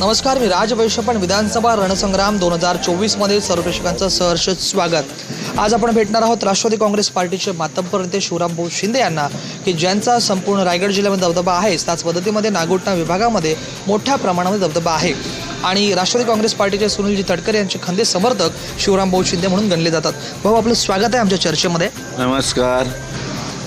नमस्कार मी राज वैश्यपण विधानसभा रणसंग्राम दोन हजार चोवीसमध्ये सर्व प्रेक्षकांचं सहर्ष स्वागत. आज आपण भेटणार आहोत राष्ट्रवादी काँग्रेस पार्टीचे मातब्बर नेते शिवरामभाऊ शिंदे यांना की ज्यांचा संपूर्ण रायगड जिल्ह्यामध्ये दबदबा आहे. त्याच पद्धतीमध्ये नागोटना विभागामध्ये मोठ्या प्रमाणामध्ये दबदबा आहे. आणि राष्ट्रवादी काँग्रेस पार्टीचे सुनीलजी तटकरे यांचे खंदे समर्थक शिवरामभाऊ शिंदे म्हणून गणले जातात. भाऊ आपलं स्वागत आहे आमच्या चर्चेमध्ये. नमस्कार.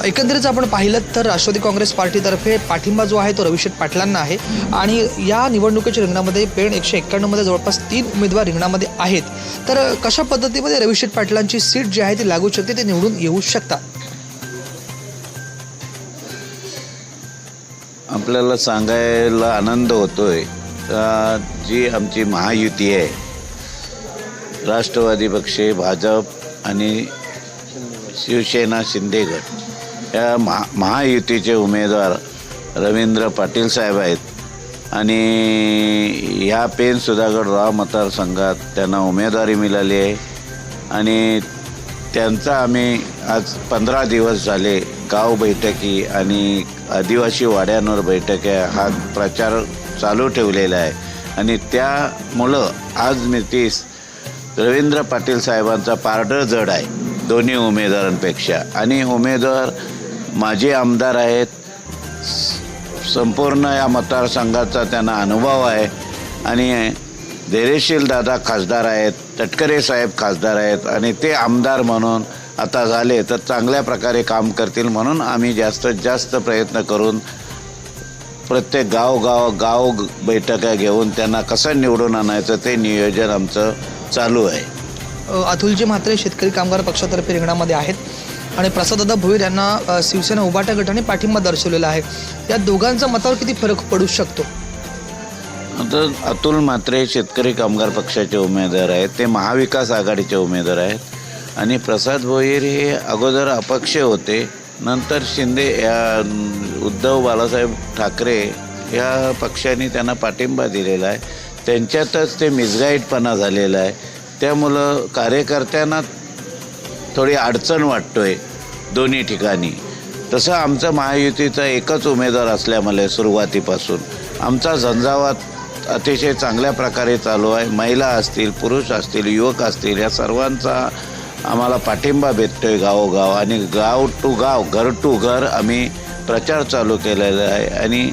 एकंदरीत आपण पाहिलं तर राष्ट्रवादी काँग्रेस पार्टीतर्फे पाठिंबा जो आहे तो रविशेठ पाटलांना आहे. आणि या निवडणुकीच्या रिंगणामध्ये पेण एकशे एक्क्याण्णवमध्ये जवळपास तीन उमेदवार रिंगणामध्ये आहेत. तर कशा पद्धतीमध्ये रविशेठ पाटलांची सीट जी आहे ती लागू शकते ते निवडून येऊ शकतात आपल्याला सांगायला आनंद होतोय. जी आमची महायुती आहे राष्ट्रवादी पक्षे भाजप आणि शिवसेना शिंदेगड. या महा महायुतीचे उमेदवार रवींद्र पाटील साहेब आहेत. आणि ह्या पेन सुधागड राव मतदारसंघात त्यांना उमेदवारी मिळाली आहे. आणि त्यांचा आम्ही आज पंधरा दिवस झाले गाव बैठकी आणि आदिवासी वाड्यांवर बैठक्या हा प्रचार चालू ठेवलेला आहे. आणि त्यामुळं आज मी तीस रवींद्र पाटील साहेबांचा पारडं जड आहे. दोन्ही उमेदवारांपेक्षा. आणि उमेदवार माझे आमदार आहेत. संपूर्ण या मतदारसंघाचा त्यांना अनुभव आहे. आणि धैर्यशील दादा खासदार आहेत तटकरे साहेब खासदार आहेत आणि ते आमदार म्हणून आता झाले तर चांगल्या प्रकारे काम करतील म्हणून आम्ही जास्तीत जास्त प्रयत्न करून प्रत्येक गाव गाव गाव बैठका घेऊन त्यांना कसं निवडून आणायचं ते नियोजन आमचं चालू आहे. अतुलजी म्हात्रे शेतकरी कामगार पक्षातर्फे रिंगणामध्ये आहेत. आणि प्रसाददादा भोईर यांना शिवसेना उभाटा गटाने पाठिंबा दर्शवलेला आहे. या दोघांचा मतावर किती फरक पडू शकतो? आता अतुल म्हात्रे शेतकरी कामगार पक्षाचे उमेदवार आहेत. ते महाविकास आघाडीचे उमेदवार आहेत. आणि प्रसाद भोईर हे अगोदर अपक्ष होते. नंतर शिंदे या उद्धव बाळासाहेब ठाकरे या पक्षाने त्यांना पाठिंबा दिलेला आहे. त्यांच्यातच ते मिसगाईडपणा झालेला आहे. त्यामुळं कार्यकर्त्यांना थोडी अडचण वाटतोय दोन्ही ठिकाणी. तसं आमचं महायुतीचा एकच उमेदवार असल्यामुळे सुरुवातीपासून. आमचा झंझावात अतिशय चांगल्या प्रकारे चालू आहे. महिला असतील पुरुष असतील युवक असतील या सर्वांचा आम्हाला पाठिंबा भेटतोय गावोगाव. आणि गाव टू गाव घर टू घर आम्ही प्रचार चालू केलेला आहे. आणि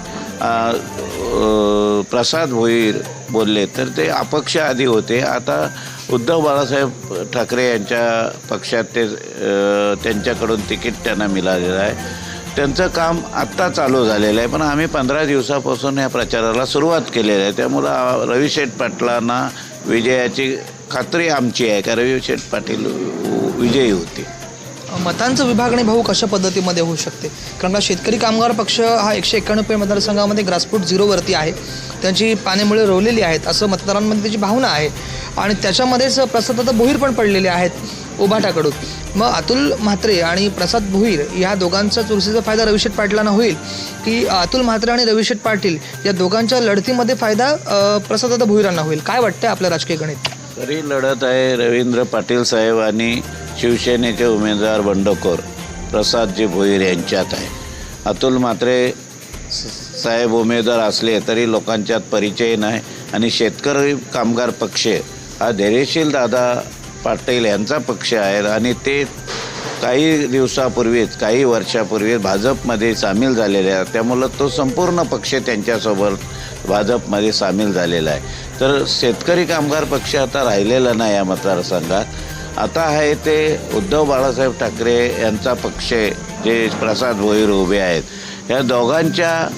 प्रसाद भोईर बोलले तर ते अपक्ष आधी होते. आता उद्धव बाळासाहेब ठाकरे यांच्या पक्षात ते त्यांच्याकडून तिकीट त्यांना मिळालेलं आहे. त्यांचं काम आत्ता चालू झालेलं आहे पण आम्ही पंधरा दिवसापासून या प्रचाराला सुरुवात केलेली आहे. त्यामुळं रविशेठ पाटलांना विजयाची खात्री आमची आहे का रविशेठ पाटील विजयी होती मतांचं विभागणी भाऊ कशा पद्धतीमध्ये होऊ शकते? कारण का शेतकरी कामगार पक्ष हा एकशे एक्क्याण्णव मतदारसंघामध्ये ग्रासपूट झिरोवरती आहे. त्यांची पाण्यामुळे रोवलेली आहेत असं मतदारांमध्ये त्याची भावना आहे. आणि त्याच्यामध्येच प्रसाद आता भोईर पण पडलेले आहेत उभाटाकडून मग अतुल म्हात्रे आणि प्रसाद भोईर या दोघांचा चुरशीचा फायदा रविशेठ पाटलांना होईल? की अतुल म्हात्रे आणि रविशेठ पाटील या दोघांच्या लढतीमध्ये फायदा अ, प्रसाददादा भोईरांना होईल? काय वाटतं आपल्या राजकीय गणित? तरी लढत आहे रवींद्र पाटील साहेब आणि शिवसेनेचे उमेदवार बंडखोर प्रसादजी भोईर यांच्यात आहे. अतुल मात्रे साहेब उमेदवार असले तरी लोकांच्यात परिचय नाही आणि शेतकरी कामगार पक्ष हा धैर्यशील दादा पाटील यांचा पक्ष आहे आणि ते काही दिवसापूर्वीच काही वर्षापूर्वी भाजपमध्ये सामील झालेले आहेत. त्यामुळं तो संपूर्ण पक्ष त्यांच्यासोबत भाजपमध्ये सामील झालेला आहे. तर शेतकरी कामगार पक्ष आता राहिलेला नाही या मतदारसंघात. आता आहे ते उद्धव बाळासाहेब ठाकरे यांचा पक्ष जे प्रसाद भोईर उभे आहेत. या दोघांच्या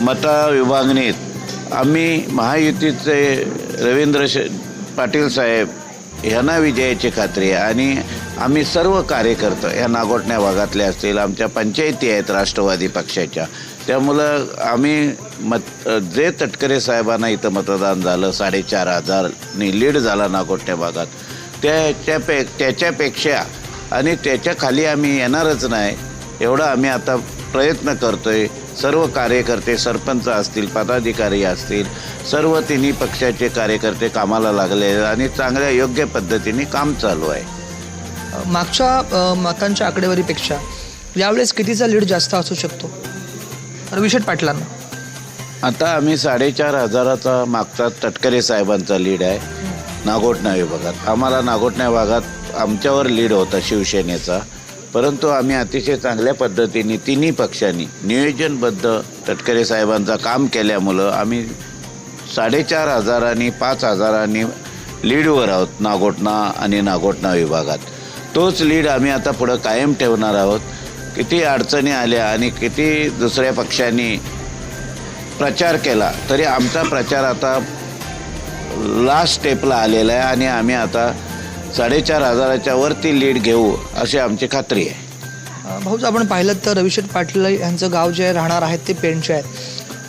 मताविभागणीत आम्ही महायुतीचे रवींद्र श पाटील साहेब ह्यांना विजयाची खात्री आहे आणि आम्ही सर्व कार्यकर्ते या नागोठण्या भागातले असतील आमच्या पंचायती आहेत राष्ट्रवादी पक्षाच्या. त्यामुळं आम्ही मत जे तटकरे साहेबांना इथं मतदान झालं साडेचार हजारनी लीड झाला नागोठण्या भागात. त्याच्यापे त्याच्यापेक्षा आणि त्याच्याखाली आम्ही येणारच नाही एवढं आम्ही आता प्रयत्न करतोय. सर्व कार्यकर्ते सरपंच असतील पदाधिकारी असतील सर्व तिन्ही पक्षाचे कार्यकर्ते कामाला लागले आणि चांगल्या योग्य पद्धतीने काम चालू आहे. मागच्या मतांच्या आकडेवारीपेक्षा यावेळेस कितीचा लीड जास्त असू शकतो? रविशेठ पाटलांना. आता आम्ही साडेचार हजाराचा मागचा तटकरे साहेबांचा लीड आहे. नागोटना विभागात आम्हाला नागोठणा भागात आमच्यावर लीड होता शिवसेनेचा. परंतु आम्ही अतिशय चांगल्या पद्धतीने तिन्ही पक्षांनी नियोजनबद्ध तटकरे साहेबांचं काम केल्यामुळं आम्ही साडेचार हजारांनी पाच हजारांनी लीडवर आहोत नागोठणा आणि नागोठणा विभागात तोच लीड आम्ही आता पुढं कायम ठेवणार आहोत. किती अडचणी आल्या आणि किती दुसऱ्या पक्षांनी प्रचार केला तरी आमचा प्रचार आता लास्ट स्टेपला आलेला आहे आणि आम्ही आता साडेचार हजाराच्या वरती लीड घेऊ अशी आमची खात्री आहे. अ, भाऊच आपण पाहिलं तर रविशेठ पाटील यांचं गाव जे राहणार आहेत ते पेणचे आहेत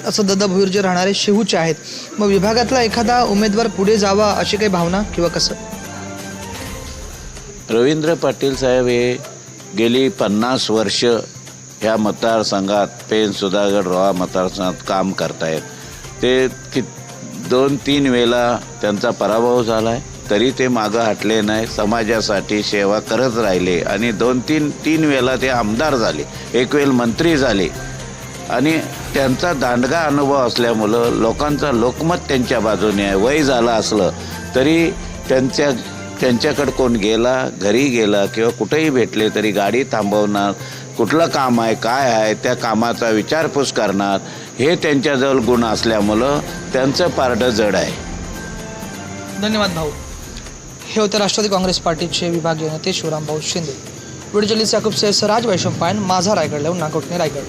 असं दत्ता भुईर जे राहणारे शेहूचे आहेत. मग विभागातला एखादा उमेदवार पुढे जावा अशी काही भावना किंवा कसं? रवींद्र पाटील साहेब हे गेली पन्नास वर्ष ह्या मतदारसंघात पेन सुधागड रोहा मतदारसंघात काम करतायत. ते कि दोन तीन वेळा त्यांचा पराभव झाला आहे तरी ते मागं हटले नाही समाजासाठी सेवा करत राहिले आणि दोन तीन तीन वेळा ते आमदार झाले एक वेळ मंत्री झाले. आणि त्यांचा दांडगा अनुभव असल्यामुळं लोकांचा लोकमत त्यांच्या बाजूने आहे. वय झालं असलं तरी त्यांच्या त्यांच्याकडे कोण गेला घरी गेला किंवा कुठेही भेटले तरी गाडी थांबवणार कुठलं काम आहे काय आहे त्या कामाचा विचारपूस करणार. हे त्यांच्याजवळ गुण असल्यामुळं त्यांचं पारडं जड आहे. धन्यवाद भाऊ. हे होते राष्ट्रवादी काँग्रेस पार्टीचे विभागीय नेते शिवराम भाऊ शिंदे. व्हिडिओ जर्नलिस्ट याकूब राज वैशंपायन माझा रायगड लावून नागोटणे रायगड.